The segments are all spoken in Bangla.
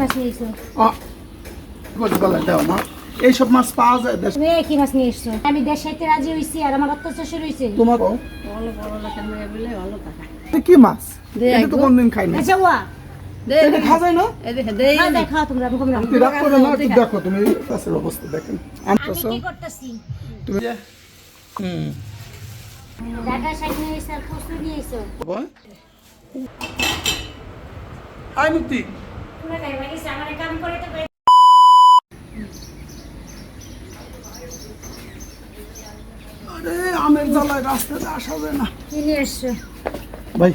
মাছ নিয়েছো? দাও মা? এইসব মাছ পাওয়া যায় দেশ তুমি কি মাছ নিয়ে এসছো আমি দেশ সাইতে রাজি হইছি আর আমার অত্যাচার শুরু হইছে। তোমার ভালো বড় লেখার মেয়ে বলে ভালো টাকা এটা কি মাছ? এটা তো একদম। কোনদিন খাইনি আচ্ছা ওয়া এটা খাওয়া যায় না? এদিকে দে খাও দেখাও তোমরা আমি কমলাম তুমি রাগ করো না একটু দেখো তুমি কাছের অবস্থা দেখেন। আমি কি করতেছি? তুমি হুম। দাদা সাইড নিয়ে এসে আর প্রশ্ন নিয়ে এসো বাবা। মুক্তি। তোমরা নাই মানে আমার কাম করে তো বে- জ্বালায় রাস্তাতে আসা যায় না। নিয়ে এসছো। ভাই।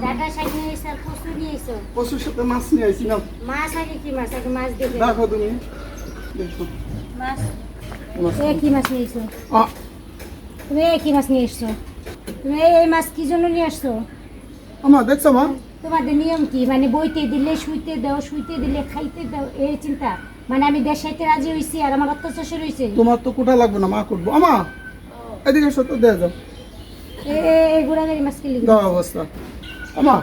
দাদা সাইড নিয়ে এসে আর প্রশ্ন নিয়ে এসো। পশুর সাথে মাছ নিয়ে আইছি না। মাছ আগে কি মাছ? আগে মাছ দেখে দেখো তুমি। দেখো। মাছ? মাছ। কি মাছ নিয়ে এসো? আ, তুমি কি মাছ নিয়ে এসছো? তুমি এই- মাছ কি জন্য নিয়ে আসছো? আমা দেখছ মা। তোমাদের নিয়ম কি? মানে বইতে দিলে শুইতে দাও শুইতে দিলে খাইতে দাও এই চিন্তা। মানে আমি দেশ সাইতে রাজি হইছি আর আমার অত্যাচার হইছে। তোমার তো কোটা লাগবে না মা করব। আমা! এদিকে সত্য দেয়া যাও। মাছ দাও অবস্থা। আমা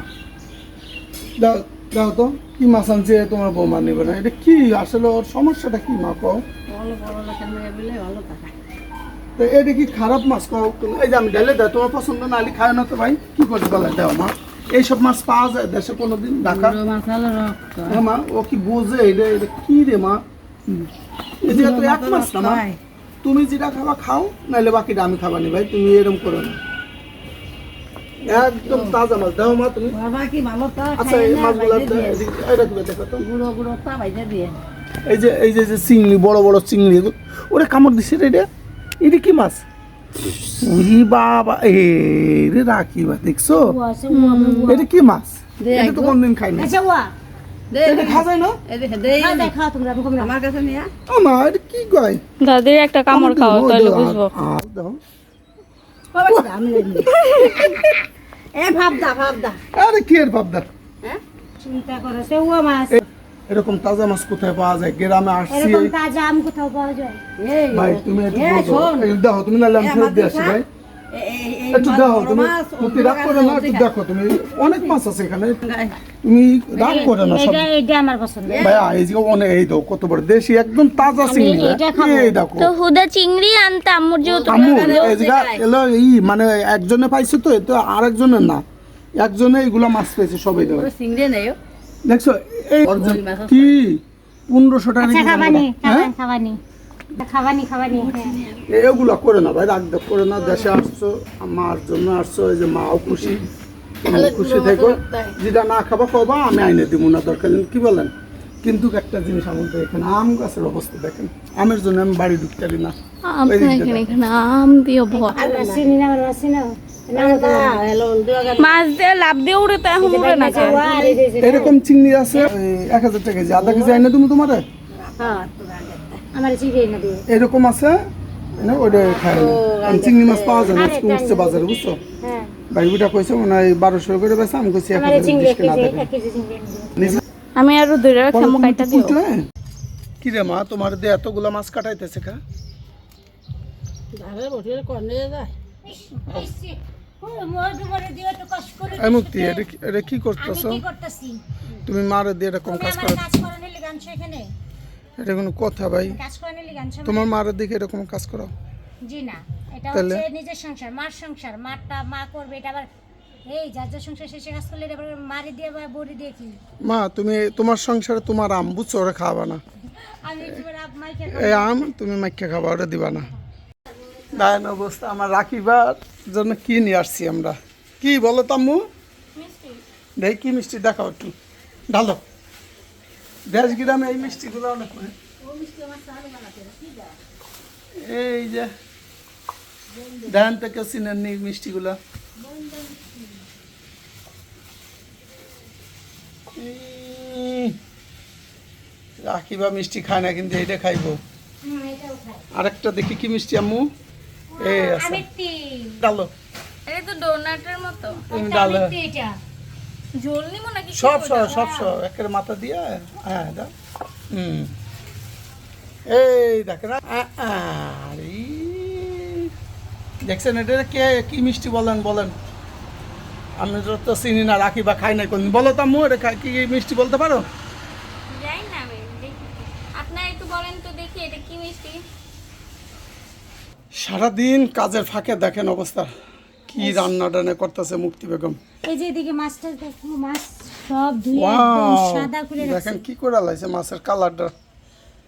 দাও দাও তো। কি মাছ আনছে তোমার বৌমা নেবে না। এটা কি? আসলে ওর সমস্যাটা কি মা কও? তো এটা কি খারাপ মাছ কও? এই যে আমি ডালে দেয় তোমার পছন্দ না আলি খায় না তো ভাই। কি করতে বলে দাও মা? এইসব মাছ পাওয়া যায় দেশে কোনোদিন ঢাকা? মাছ হ্যাঁ মা ও কি বোঝে? এটা এটা কি রে মা? যে তো এক মাস না। তুমি যেটা খাবা খাও নাহলে বাকিটা আমি খাবা নি ভাই তুমি এরকম করো না। একদম তাজা মাছ দাও মা তুমি। বাবা কি ভালো তা আচ্ছা এই মাছগুলো দিয়ে। এটা কি দেখো তো। গুঁড়ো গুঁড়ো তা বাইরে দিয়ে। এই যে এই যে যে চিংড়ি বড় বড় চিংড়ি ওরে কামড় দিছে রে এটা। এটা কি মাছ? ই বাবা এ রে রাখি বা দেখছ। এটা কি মাছ? এটা তো। কোনদিন আচ্ছা যায় না এদিকে কয়? দাদির একটা কামড় খাও তাহলে বুঝব। দাও। মাছ এরকম তাজা মাছ কোথায় পাওয়া যায়? গ্রামে আসছি। তাজা আম কোথাও পাওয়া যায়? ভাই তুমি দেখো তুমি নাহলে ফেরত দিয়ে আসি মাছ ভাই। একটু দেখো তুমি তুমি রাগ করে না একটু দেখো তুমি অনেক মাছ আছে এখানে। তুমি রাগ করে না সব। এটা এটা আমার পছন্দ। ভাইয়া এই যে অনেক এই দাও কত বড় দেশি একদম তাজা চিংড়ি এই দেখো। তো হুদা চিংড়ি আনতে আম্মুর যেহেতু আম্মু এই যে এলো ই মানে একজনে পাইছে তো এটা আরেকজনের না। একজনে এগুলা মাছ পেয়েছে সবাই চিংড়ি নেই দেখছ এই। কি? পনেরোশো টাকা আচ্ছা খাবানি হ্যাঁ? খাবানি খাবানি। হ্যাঁ এগুলা করে না ভাই রাগ করে না দেশে আসছো মার জন্য আসছো এই যে মাও খুশি খুশি থেকো। যেটা না খাবা খাবা আমি আইনে দিব না দরকার কি বলেন? কিন্তু একটা জিনিস আমাদের এখানে আম গাছের অবস্থা দেখেন। আমের জন্য আমি বাড়ি ঢুকতে পারি না। আম দিয়ে। মাছ দিয়ে লাভ দিয়ে উড়ে তো এখন উড়ে না এরকম চিংড়ি আছে এক হাজার টাকা কেজি আধা কেজি আইনে তুমি তোমার? হ্যাঁ আমার দিয়ে। এরকম আছে? না খাই না চিংড়ি মাছ পাওয়া যায় না উঠছে বাজারে বুঝছ? হ্যাঁ। ভাই ওইটা কইছে মনে হয় বারোশো করে বেছে আমি কইছি চিংড়ি কেজি আমি আরও দুইটা খেমো কাইটা দিও। কি রে মা তোমার দিয়ে এতগুলা মাছ কাটাইতেছে কা ধারে কর্নে যায়। এই মুক্তি এটা কি- করতেছো? তুমি মারে দিয়ে এরকম কাজ করো। এটা কোনো কথা ভাই? তোমার মার দিকে এরকম কাজ করো। জি না এটা হচ্ছে নিজের সংসার মার সংসার। মারটা মা করবে এটা আবার এই যার যার সংসার শেষে কাজ করলে এটা আবার মারি দিয়ে বা বড়ি দিয়ে কি? মা তুমি তোমার সংসারে তোমার আম বুঝছ? ওরা খাওয়াবা না। আমি তোমার আপ মাইকে এই আম তুমি মাইকে খাবা ওটা দিবা না। দায়ন অবস্থা আমার রাখিবার জন্য কি নিয়ে আসছি আমরা? কি বলো তাম্মু? দেখ কি মিষ্টি দেখাও একটু। ঢালো। দেশ গ্রামে এই মিষ্টিগুলো অনেক হয়। এই যে দেন থেকে চিনেন নি মিষ্টিগুলো উম, রাখিবা মিষ্টি খায় না কিন্তু এইটা খাইবো আরেকটা দেখি কি মিষ্টি আম্মু এই আছে ডালো এটা তো ডোনাটের মতো। ডালো এটা। ঝোল নিবো নাকি? সব সব সব সব একের মাথা দিয়ে হ্যাঁ দাও। হুম। এই দেখেন দেখছেন এটা কে কি মিষ্টি বলেন বলেন। আমি তো চিনি না রাখি বা খাই নাই কোনদিন। বলো তো আম্মু এটা কি মিষ্টি বলতে পারো? সারাদিন কাজের ফাঁকে দেখেন অবস্থা। কি রান্না টান্না করতেছে মুক্তি বেগম? এই যে এদিকে মাছটা দেখো মাছ সব ধুয়ে একদম সাদা করে দেখেন কি করে লাইছে মাছের কালারটা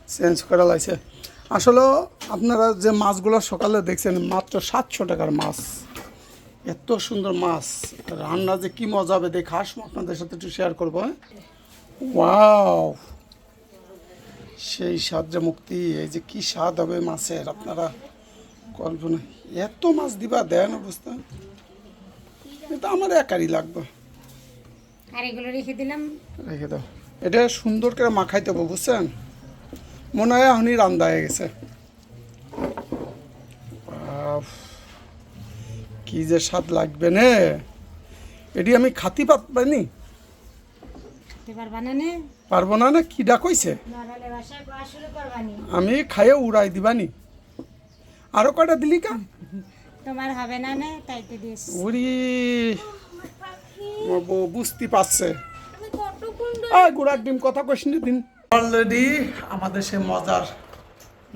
চেঞ্জ করে লাইছে। আসলে আপনারা যে মাছগুলো সকালে দেখছেন মাত্র সাতশো টাকার মাছ। এত সুন্দর মাছ। রান্না যে কি মজা হবে দেখে আসব আপনাদের সাথে একটু শেয়ার করব হ্যাঁ? ওয়াও সেই স্বাদ যে মুক্তি এই যে কি স্বাদ হবে মাছের আপনারা কল্পনা। এত মাছ দিবা দেন অবস্থা। এটা আমার একারই লাগবে। আর এগুলো রেখে দিলাম। রেখে দাও। এটা সুন্দর করে মাখাইতে হবে বুঝছেন? মনে হয় এখনই রান্দা হয়ে গেছে। কি যে স্বাদ লাগবে নে। এটি আমি খাতি খেতে পারবা না পারব না না? কি ডাক হইছে? নড়ালে বাসায় গোয়া শুরু করবানি আমি খাইয়ে উড়াই দিবানি। আরও কয়টা দিলি কা? তোমার হবে না নে তাই তো উড়ি বউ বুঝতে পারছে। আয় গুড়ার ডিম কথা কইসনি দিন। অলরেডি আমাদের সে মজার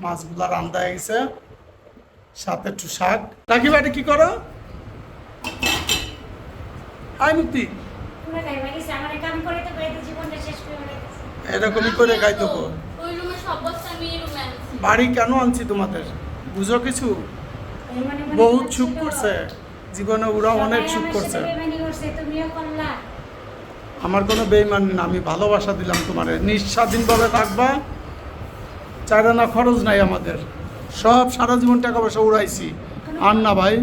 মাছগুলা রান্দা হয়ে গেছে। সাথে একটু শাক। রাখি বাড়ি কি করো? আয় মুক্তি। ফেলেছে। এরকমই করে আনছি। বাড়ি কেন আনছি তোমাদের? বুঝো কিছু? মনে মনে বহুত সুখ করছে। জীবনে ওরা অনেক সুখ করছে। আমার কোনো বেইমান না আমি ভালোবাসা দিলাম তোমারে। নিঃস্বাধীনভাবে থাকবা চাইরা না খরচ নাই আমাদের। সব সারা জীবন টাকা পয়সা উড়াইছি। আর না ভাই।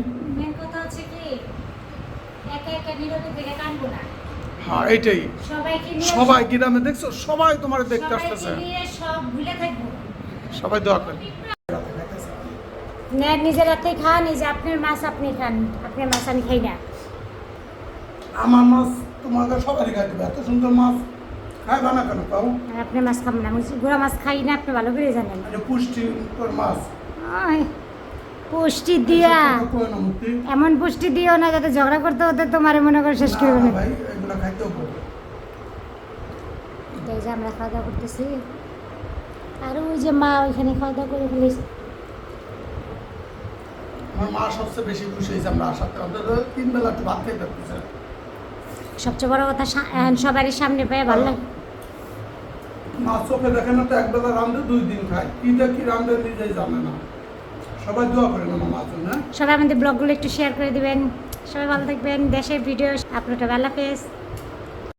হ্যাঁ এইটাই। সবাই গ্রামে দেখছ সবাই তোমার দেখতে আসতেছে। সবাই দোয়া করে না নিজের হাতে খান এই যে আপনার মাছ আপনি খান আপনার মাছ আমি খাই না। আমার মাছ সবারই খাই দেবে এত সুন্দর মাছ খাইবা না কেন পাও আর আপনার মাছ খাব না গুঁড়া মাছ খাই না আপনি ভালো করে জানেন। এটা পুষ্টিকর মাছ। পুষ্টি দিয়া। এমন পুষ্টি দিও না যাতে ঝগড়া করতে হতে তোমার মনে করে শেষ করে না, ভাই এগুলো খাইতে হবে। এই যে আমরা খাওয়া দাওয়া করতেছি। আর ওই যে মা ওইখানে খাওয়া দাওয়া করে ফেলেছে। আমার মা সবচেয়ে বেশি খুশি হয়েছে আমরা আসাতে তিন বেলা ভাত পারতেছে সবচেয়ে বড় কথা সবারই সামনে পেয়ে ভালো লাগে। মা চোখে দেখে না তো একবেলা রান্ধে দুই দিন খায়। কি রান্ধে নিজেই জানে না। সবাই দোয়া করেন আমার মার জন্য হ্যাঁ? সবাই আমাদের ব্লগগুলো একটু শেয়ার করে দিবেন। সবাই ভালো থাকবেন। দেশের ভিডিও আপলোড হবে। আল্লাহ